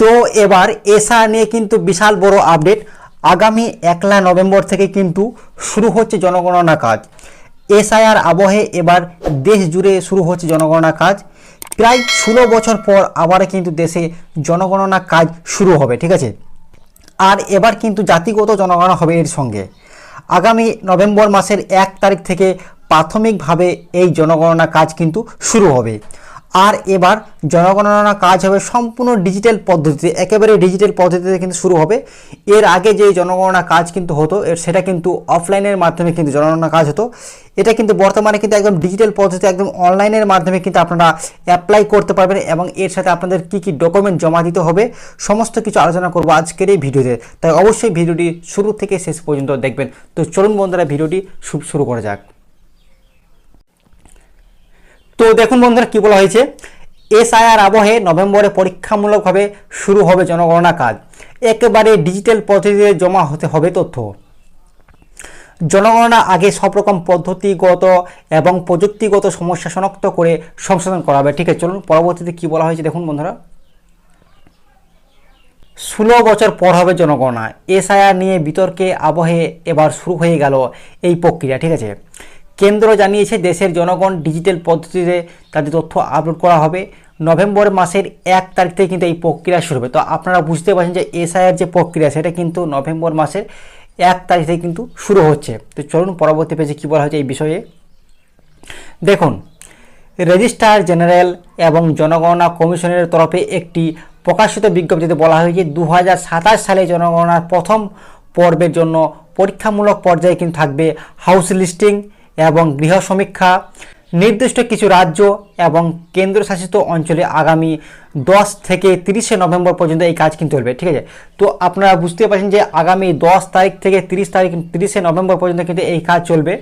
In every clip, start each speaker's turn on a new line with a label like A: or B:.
A: তো এবার এসা নিয়ে কিন্তু বিশাল বড় আপডেট। আগামী একলা নভেম্বর থেকে কিন্তু শুরু হচ্ছে জনগণনা কাজ। এসআইআর আবহে এবার দেশ জুড়ে শুরু হচ্ছে জনগণনা কাজ। প্রায় ষোলো বছর পর আবার কিন্তু দেশে জনগণনা কাজ শুরু হবে, ঠিক আছে? আর এবার কিন্তু জাতিগত জনগণনা হবে এর সঙ্গে। আগামী নভেম্বর মাসের এক তারিখ থেকে প্রাথমিকভাবে এই জনগণনা কাজ কিন্তু শুরু হবে। আর এবার জনগণনা কাজ হবে সম্পূর্ণ ডিজিটাল পদ্ধতিতে একেবারে ডিজিটাল পদ্ধতিতে কিন্তু শুরু হবে। এর আগে যে জনগণনা কাজ কিন্তু হতো সেটা কিন্তু অফলাইনের মাধ্যমে কিন্তু জনগণনা কাজ হতো। এটা কিন্তু বর্তমানে কিন্তু একদম ডিজিটাল পদ্ধতিতে, একদম অনলাইনের মাধ্যমে কিন্তু আপনারা অ্যাপ্লাই করতে পারবেন এবং এর সাথে আপনাদের কি কি ডকুমেন্ট জমা দিতে হবে, সমস্ত কিছু আলোচনা করব আজকের এই ভিডিওতে। তাই অবশ্যই ভিডিওটি শুরু থেকে শেষ পর্যন্ত দেখবেন। তো চলুন বন্ধুরা, ভিডিওটি শুরু করা যাক। তো দেখুন বন্ধুরা কি বলা হয়েছে? এসআইআর আবহে নভেম্বরে পরীক্ষামূলকভাবে শুরু হবে জনগণনা কাজ। একেবারে ডিজিটাল পদ্ধতিতে জমা হতে হবে তথ্য। জনগণনা আগে সব রকম পদ্ধতিগত এবং প্রযুক্তিগত সমস্যা শনাক্ত করে সংশোধন করা হবে। ঠিক আছে, চলুন পরবর্তীতে কি বলা হয়েছে দেখুন বন্ধুরা। ষোলো বছর পর হবে জনগণনা। এসআইআর নিয়ে বিতর্কে আবহে এবার শুরু হয়ে গেল এই প্রক্রিয়া। ঠিক আছে কেন্দ্র জানিয়েছে দেশের জনগণ ডিজিটাল পদ্ধতিতে তাদের তথ্য আপলোড করা হবে। নভেম্বর মাসের এক তারিখ থেকে কিন্তু এই প্রক্রিয়া শুরু হবে। তো আপনারা বুঝতে পারছেন যে এসআইআর যে প্রক্রিয়া, সেটা কিন্তু নভেম্বর মাসের এক তারিখ থেকে কিন্তু শুরু হচ্ছে। তো চলুন পরবর্তী পেজে কী বলা হয়েছে এই বিষয়ে। দেখুন রেজিস্ট্রার জেনারেল এবং জনগণনা কমিশনের তরফে একটি প্রকাশিত বিজ্ঞপ্তিতে বলা হয়েছে দু হাজার সাতাশ সালে জনগণনার প্রথম পর্বের জন্য পরীক্ষামূলক পর্যায়ে কিন্তু থাকবে হাউস লিস্টিং এবং গৃহ সমীক্ষা নির্দিষ্ট কিছু রাজ্য এবং কেন্দ্রশাসিত অঞ্চলে আগামী দশ থেকে তিরিশে নভেম্বর পর্যন্ত এই কাজ কিন্তু চলবে, ঠিক আছে? তো আপনারা বুঝতে পারছেন যে আগামী দশ তারিখ থেকে তিরিশ তারিখ, তিরিশে নভেম্বর পর্যন্ত কিন্তু এই কাজ চলবে।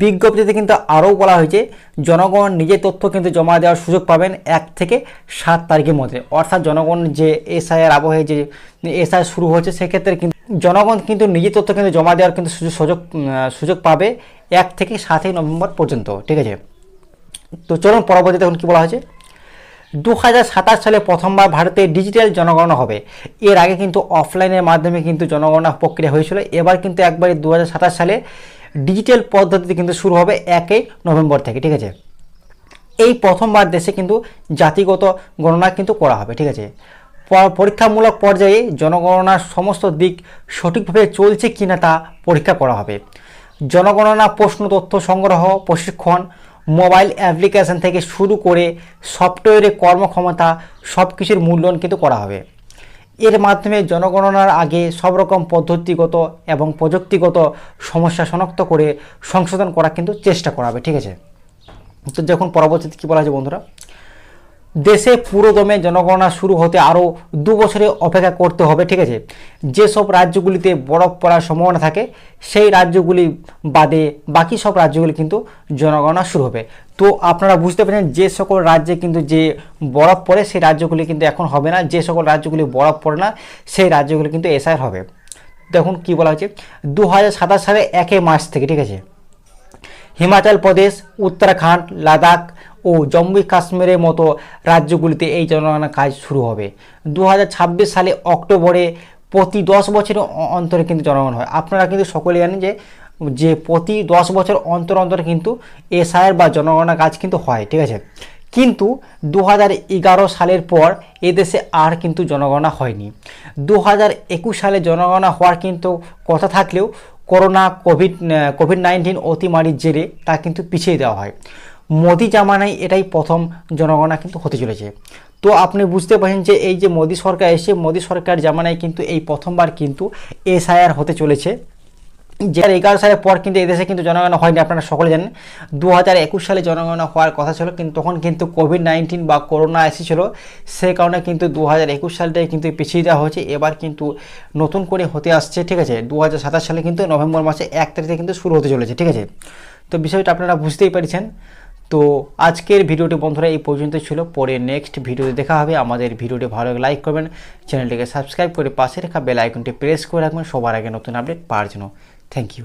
A: বিজ্ঞপ্তিতে কিন্তু আরও বলা হয়েছে, জনগণ নিজের তথ্য কিন্তু জমা দেওয়ার সুযোগ পাবেন এক থেকে সাত তারিখের মধ্যে। অর্থাৎ জনগণ যে এসআইয়ের আবহে যে এসআই শুরু হচ্ছে, সেক্ষেত্রে কিন্তু জনগণ কিন্তু নিজের তথ্য কিন্তু জমা দেওয়ার কিন্তু সুযোগ সুযোগ সুযোগ পাবে এক থেকে সাতই নভেম্বর পর্যন্ত, ঠিক আছে? তো চলুন পরবর্তীতে এখন কী বলা হয়েছে? দু হাজার সাতাশ সালে প্রথমবার ভারতে ডিজিটাল জনগণনা হবে। এর আগে কিন্তু অফলাইনের মাধ্যমে কিন্তু জনগণনা প্রক্রিয়া হয়েছিল। এবার কিন্তু একবারে দু হাজার সাতাশ সালে ডিজিটাল পদ্ধতিতে কিন্তু শুরু হবে একই নভেম্বর থেকে, ঠিক আছে? এই প্রথমবার দেশে কিন্তু জাতিগত গণনা কিন্তু করা হবে, ঠিক আছে? পরীক্ষামূলক পর্যায়ে জনগণনার সমস্ত দিক সঠিকভাবে চলছে কিনা তা পরীক্ষা করা হবে। জনগণনা, প্রশ্ন, তথ্য সংগ্রহ, প্রশিক্ষণ, মোবাইল অ্যাপ্লিকেশন থেকে শুরু করে সফটওয়্যারে কর্মক্ষমতা সব কিছুর মূল্যায়ন কিন্তু করা হবে। এর মাধ্যমে জনগণনার আগে সব রকম পদ্ধতিগত এবং প্রযুক্তিগত সমস্যা শনাক্ত করে সংশোধন করা কিন্তু চেষ্টা করা হবে, ঠিক আছে? তো যখন পরবর্তীতে কী বলা হয়েছে বন্ধুরা? দেশে পুরোদমে জনগণনা শুরু হতে আরও দু বছরে অপেক্ষা করতে হবে, ঠিক আছে? যেসব রাজ্যগুলিতে বরফ পড়ার সম্ভাবনা থাকে, সেই রাজ্যগুলি বাদে বাকি সব রাজ্যগুলি কিন্তু জনগণনা শুরু হবে। তো আপনারা বুঝতে পারছেন, যে সকল রাজ্যে কিন্তু যে বরফ পড়ে, সেই রাজ্যগুলি কিন্তু এখন হবে না। যে সকল রাজ্যগুলি বরফ পড়ে না, সেই রাজ্যগুলি কিন্তু এসআইআর হবে। দেখুন কি বলা হচ্ছে দু সালে একই মাস থেকে, ঠিক আছে? হিমাচল প্রদেশ, উত্তরাখণ্ড, লাদাখ ও জম্মু কাশ্মীরের মতো রাজ্যগুলিতে এই জনগণনা কাজ শুরু হবে। দু হাজার ছাব্বিশ সালে অক্টোবরে প্রতি দশ বছরের অন্তরে কিন্তু জনগণ হয়। আপনারা কিন্তু সকলে জানেন যে যে প্রতি দশ বছর অন্তর অন্তর কিন্তু এসআইআর বা জনগণনা কাজ কিন্তু হয়, ঠিক আছে? কিন্তু দু হাজার এগারো সালের পর এদেশে আর কিন্তু জনগণনা হয়নি। দু হাজার একুশ সালে জনগণনা হওয়ার কিন্তু কথা থাকলেও, করোনা কোভিড কোভিড নাইন্টিন অতিমারির জেরে তা কিন্তু পিছিয়ে দেওয়া হয়। মোদি জামানায় এটাই প্রথম জনগণনা কিন্তু হতে চলেছে। তো আপনি বুঝতে পারছেন যে এই যে মোদি সরকার এসে মোদি সরকার জামানায় কিন্তু এই প্রথমবার কিন্তু এসআইআর হতে চলেছে। যে এগারো সালের পর কিন্তু এদেশে কিন্তু জনগণনা হয়নি, আপনারা সকলে জানেন। দু হাজার একুশ সালে জনগণনা হওয়ার কথা ছিল, কিন্তু তখন কিন্তু কোভিড নাইন্টিন বা করোনা এসেছিল। সেই কারণে কিন্তু দু হাজার একুশ সালটাই কিন্তু পিছিয়ে দেওয়া হয়েছে। এবার কিন্তু নতুন করে হতে আসছে, ঠিক আছে? দু হাজার সাতাশ সালে কিন্তু নভেম্বর মাসে এক তারিখে কিন্তু শুরু হতে চলেছে, ঠিক আছে? তো বিষয়টা আপনারা বুঝতেই পারছেন। তো আজকের ভিডিওটি বন্ধুরা এই পর্যন্ত ছিল। পরে নেক্সট ভিডিওতে দেখা হবে। আমাদের ভিডিওটি ভালো লাগে লাইক করবেন। চ্যানেলটিকে সাবস্ক্রাইব করে পাশে রাখা বেল আইকনটি প্রেস করে রাখবেন। সবার আগে নতুন আপডেট পাওয়ার জন্য। Thank you